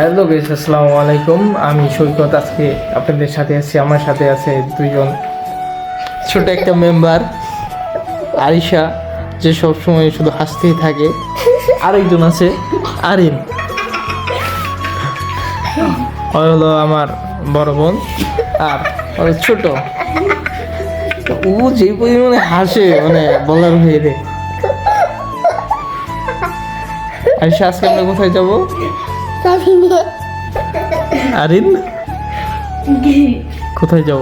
Hello guys আসসালামু আলাইকুম। আমি সৈকত, আজকে আপনাদের সাথে আছি, আমার সাথে আছে দুইজন ছোট একটা মেম্বার আরিশা, যে সব সময় শুধু হাসতেই থাকে। আরেকজন আছে, আরিন। ও হলো আমার বড় বোন আর ছোট। ও যে পরিমাণে হাসে মানে বলার বাইরে আরিশা, আজকে আমরা কোথায় যাব? আরিন? কোথায় যাব?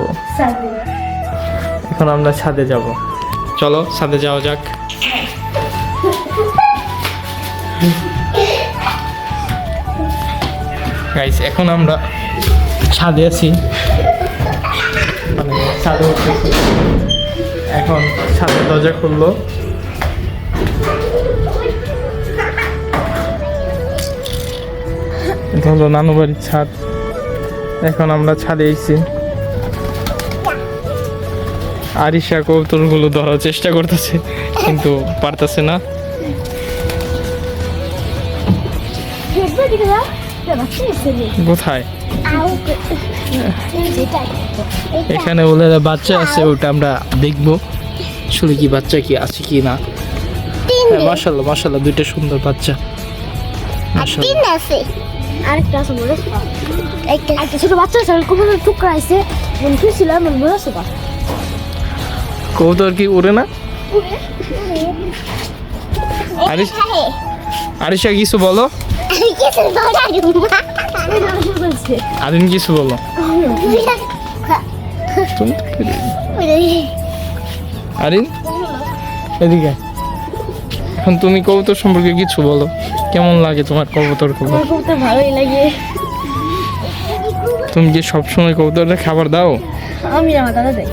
এখন আমরা ছাদে যাব। চলো ছাদে যাওয়া যাক। গাইস এখন আমরা ছাদে আছি। মানে ছাদে উঠতেছি। এখন ছাদের দরজা খুললো। এটা হলো নানু বাড়ির ছাদ। এখন আমরা ছাদে এসেছি আরিশা কৌতুলগুলো ধরার চেষ্টা করতেছে কিন্তু পারতেছে না। কোথায়? এখানে বলে বাচ্চা আছে ওটা আমরা দেখব। আসলে কি বাচ্চা কি আছে কি না। হ্যাঁ মাসাল্লাহ মাসাল্লাহ দুইটা সুন্দর বাচ্চা। মাশাআল্লাহ। আরেকটা আছে মনে একটা ছোট বাচ্চা আছে টুকরা আছে। মনে মনে আছে কবুতর কি উড়ে না? আরিশা কিছু বলো। আরিন কিছু বলো। আরিন? এদিকে এখন তুমি কবুতর সম্পর্কে কিছু বলো। কেমন লাগে তোমার কবুতর কবুতর ভালোই লাগে। তুমি কি সবসময় কবুতরের খাবার দাও? আমি আমার দাদা দেয়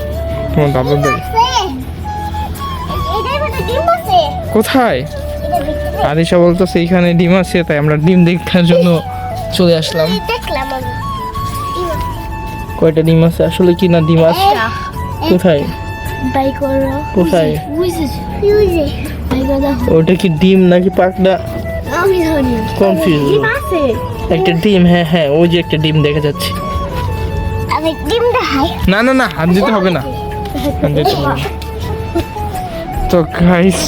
তোমার দাদা দেয়। কোথায়? আরিশা বলতো সেইখানে ডিম আছে তাই আমরা ডিম দেখার জন্য চলে আসলাম। কয়টা ডিম আছে? আসলে কি না ডিম আছে? কোথায়? কোথায়? ওটা কি ডিম নাকি ধরি কনফিউজ একটা ডিম হ্যাঁ হ্যাঁ ওই যে একটা ডিম দেখা যাচ্ছে। না না না হাত দিতে হবে না। হাত দিতে হবে না। তো গাইস